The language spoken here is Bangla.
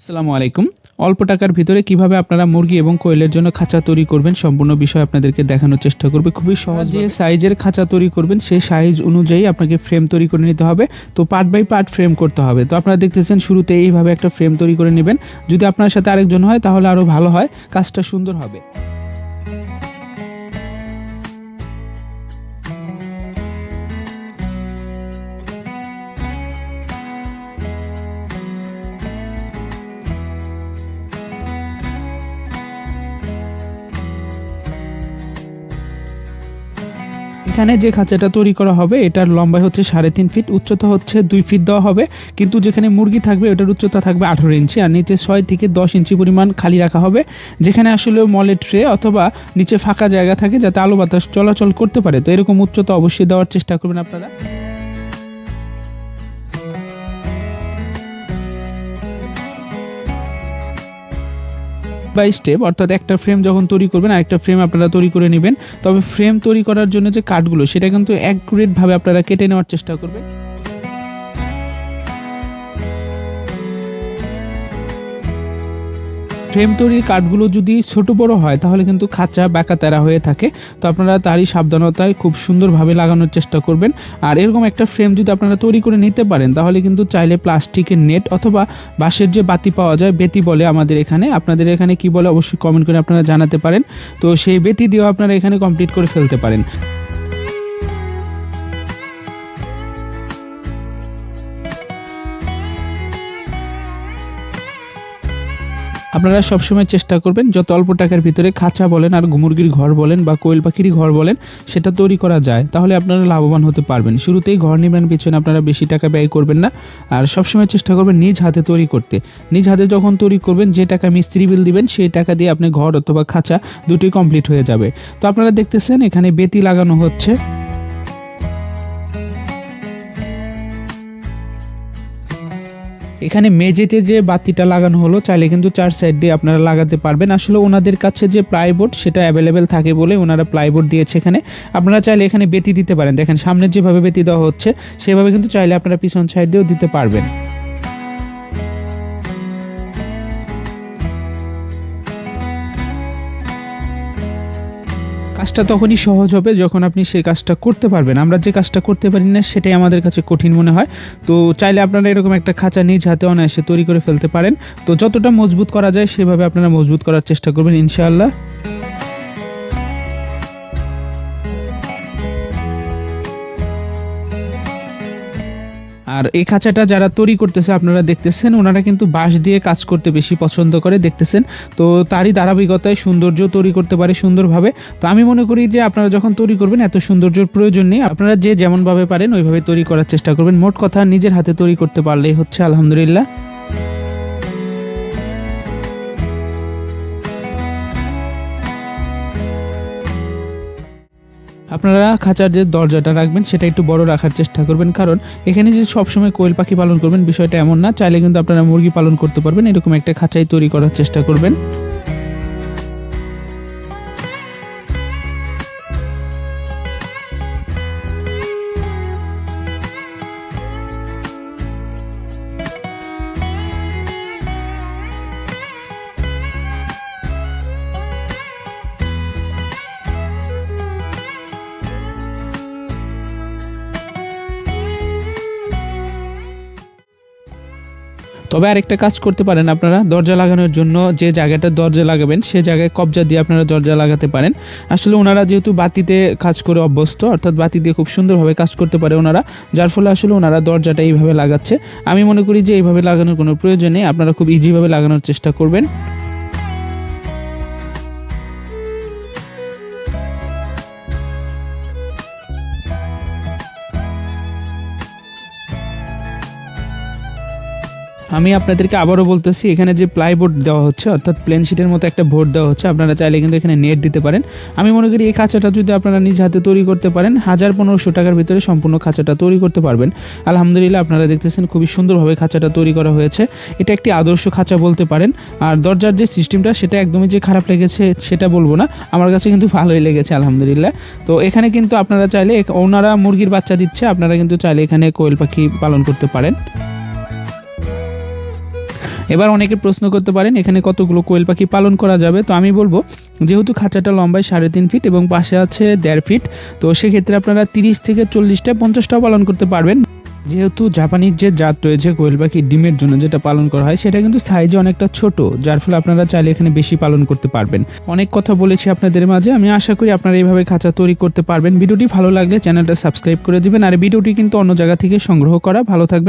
আসসালামু আলাইকুম। অল্প টাকার ভিতরে কীভাবে আপনারা মুরগি এবং কোয়েলের জন্য খাঁচা তৈরি করবেন সম্পূর্ণ বিষয় আপনাদেরকে দেখানোর চেষ্টা করবে। খুবই সহজ যে সাইজের খাঁচা তৈরি করবেন, সেই সাইজ অনুযায়ী আপনাকে ফ্রেম তৈরি করে নিতে হবে। তো পার্ট বাই পার্ট ফ্রেম করতে হবে। তো আপনারা দেখতেছেন শুরুতে এইভাবে একটা ফ্রেম তৈরি করে নেবেন। যদি আপনার সাথে আরেকজন হয়, তাহলে আরও ভালো হয়। কাজটা সুন্দর হবে। এখানে যে খাঁচাটা তৈরি করা হবে, এটার লম্বাই হচ্ছে সাড়ে তিন ফিট, উচ্চতা হচ্ছে দুই ফিট দেওয়া হবে। কিন্তু যেখানে মুরগি থাকবে, ওটার উচ্চতা থাকবে আঠেরো ইঞ্চি আর নিচে ছয় থেকে দশ ইঞ্চি পরিমাণ খালি রাখা হবে। যেখানে আসলে মলের ট্রে অথবা নিচে ফাঁকা জায়গা থাকে, যাতে আলো বাতাস চলাচল করতে পারে। তো এরকম উচ্চতা অবশ্যই দেওয়ার চেষ্টা করবেন আপনারা। বাই স্টেপ অর্থাৎ একটা ফ্রেম যখন তৈরি করবেন, আরেকটা ফ্রেম আপনারা তৈরি করে নেবেন। তবে ফ্রেম তৈরি করার জন্য যে কাঠগুলো সেটা কিন্তু অ্যাকুরেটভাবে আপনারা কেটে নেওয়ার চেষ্টা করবেন। ফ্রেম তৈরির কাঠগুলো যদি ছোট বড় হয়, তাহলে কিন্তু খাঁচা, বাঁকা তেরা হয়ে থাকে। তো আপনারা তারই সাবধানতায় খুব সুন্দরভাবে লাগানোর চেষ্টা করবেন। আর এরকম একটা ফ্রেম যদি আপনারা তৈরি করে নিতে পারেন, তাহলে কিন্তু চাইলে প্লাস্টিকের নেট অথবা বাঁশের যে বাতি পাওয়া যায়, বেতি বলে আমাদের এখানে। আপনাদের এখানে কি বলে অবশ্যই কমেন্ট করে আপনারা জানাতে পারেন। তো সেই বেতি দিয়েও আপনারা এখানে কমপ্লিট করে ফেলতে পারেন। আপনারা সবসময় চেষ্টা করবেন, যত অল্প টাকার ভিতরে খাঁচা বলেন আর মুরগির ঘর বলেন বা কোয়েল পাখির ঘর বলেন, সেটা তৈরি করা যায়। তাহলে আপনারা লাভবান হতে পারবেন। শুরুতেই ঘর নির্মাণ পিছনে আপনারা বেশি টাকা ব্যয় করবেন না। আর সবসময় চেষ্টা করবেন নিজ হাতে তৈরি করতে। নিজ হাতে যখন তৈরি করবেন, যে টাকা মিস্ত্রি বিল দিবেন, সেই টাকা দিয়ে আপনি ঘর অথবা খাঁচা দুটোই কমপ্লিট হয়ে যাবে। তো আপনারা দেখতেছেন, এখানে বেতি লাগানো হচ্ছে। এখানে মেঝেতে যে বাতিটা লাগানো হলো, চাইলে কিন্তু চার সাইড দিয়ে আপনারা লাগাতে পারবেন। আসলে ওনাদের কাছে যে প্লাইবোর্ড সেটা অ্যাভেলেবেল থাকে বলে ওনারা প্লাইবোর্ড দিয়েছে এখানে। আপনারা চাইলে এখানে বেতি দিতে পারেন। দেখেন, সামনে যেভাবে বেতি দেওয়া হচ্ছে, সেভাবে কিন্তু চাইলে আপনারা পিছন সাইড দিয়েও দিতে পারবেন। কাজটা তখনই সহজ হবে যখন আপনি সেই কাজটা করতে পারবেন। আমরা যে কাজটা করতে পারি না, সেটাই আমাদের কাছে কঠিন মনে হয়। তো চাইলে আপনারা এরকম একটা খাঁচা নিজ হাতে অনায়াসে তৈরি করে ফেলতে পারেন। তো যতটা মজবুত করা যায়, সেভাবে আপনারা মজবুত করার চেষ্টা করবেন, ইনশাআল্লাহ। আর এই খাঁচাটা যারা তৈরি করতেছে, আপনারা দেখতেছেন, ওনারা কিন্তু বাঁশ দিয়ে কাজ করতে বেশি পছন্দ করে, দেখতেছেন। তো তারই ধারাবাহিকতায় সৌন্দর্য তৈরি করতে পারে সুন্দরভাবে। তো আমি মনে করি যে, আপনারা যখন তৈরি করবেন, এত সৌন্দর্যের প্রয়োজন নেই। আপনারা যে যেমনভাবে পারেন, ওইভাবে তৈরি করার চেষ্টা করবেন। মোট কথা, নিজের হাতে তৈরি করতে পারলেই হচ্ছে, আলহামদুলিল্লাহ। আপনারা খাঁচার যে দরজাটা রাখবেন, সেটা একটু বড় রাখার চেষ্টা করবেন। কারণ এখানে যে সবসময় কোয়েল পাখি পালন করবেন বিষয়টা এমন না। চাইলে কিন্তু আপনারা মুরগি পালন করতে পারবেন। এরকম একটা খাঁচাই তৈরি করার চেষ্টা করবেন। তবে আরেকটা কাজ করতে পারেন আপনারা, দরজা লাগানোর জন্য যে জায়গাটা দরজা লাগাবেন, সে জায়গায় কবজা দিয়ে আপনারা দরজা লাগাতে পারেন। আসলে ওনারা যেহেতু বাতিতে কাজ করে অভ্যস্ত, অর্থাৎ বাতি দিয়ে খুব সুন্দরভাবে কাজ করতে পারে ওনারা, যার ফলে আসলে ওনারা দরজাটা এইভাবে লাগাচ্ছে। আমি মনে করি যে এইভাবে লাগানোর কোনো প্রয়োজন নেই, আপনারা খুব ইজিভাবে লাগানোর চেষ্টা করবেন। আমি আপনাদেরকে আবারও বলতেছি, এখানে যে প্লাইবোর্ড দেওয়া হচ্ছে, অর্থাৎ প্লেন শিটের মতো একটা বোর্ড দেওয়া হচ্ছে, আপনারা চাইলে কিন্তু এখানে নেট দিতে পারেন। আমি মনে করি এই খাঁচাটা যদি আপনারা নিজ হাতে তৈরি করতে পারেন, হাজার পনেরোশো টাকার ভিতরে সম্পূর্ণ খাঁচাটা তৈরি করতে পারবেন। আলহামদুলিল্লাহ, আপনারা দেখতেছেন খুবই সুন্দরভাবে খাঁচাটা তৈরি করা হয়েছে। এটা একটি আদর্শ খাঁচা বলতে পারেন। আর দরজার যে সিস্টেমটা সেটা একদমই যে খারাপ লেগেছে, সেটা বলব না। আমার কাছে কিন্তু ভালোই লেগেছে, আলহামদুলিল্লাহ। তো এখানে কিন্তু আপনারা চাইলে ওনারা মুরগির বাচ্চা দিচ্ছে, আপনারা কিন্তু চাইলে এখানে কোয়েল পাখি পালন করতে পারেন। এবার অনেকে প্রশ্ন করতে পারেন, এখানে কতগুলো কোয়েল পাখি পালন করা যাবে? তো আমি বলব, যেহেতু খাঁচাটা লম্বায় সাড়ে তিন ফিট এবং পাশে আছে দেড় ফিট, তো সেক্ষেত্রে আপনারা তিরিশ থেকে চল্লিশটা, পঞ্চাশটাও পালন করতে পারবেন। যেহেতু জাপানিজ যে জাত রয়েছে কোয়েল পাখির ডিমের জন্য যেটা পালন করা হয়, সেটা কিন্তু সাইজে অনেকটা ছোট, যার ফলে আপনারা চাইলে এখানে বেশি পালন করতে পারবেন। অনেক কথা বলেছি আপনাদের মাঝে, আমি আশা করি আপনারা এইভাবে খাঁচা তৈরি করতে পারবেন। ভিডিওটি ভালো লাগলে চ্যানেলটা সাবস্ক্রাইব করে দিবেন, আর ভিডিওটি কিন্তু অন্য জায়গা থেকে সংগ্রহ করা। ভালো থাকবে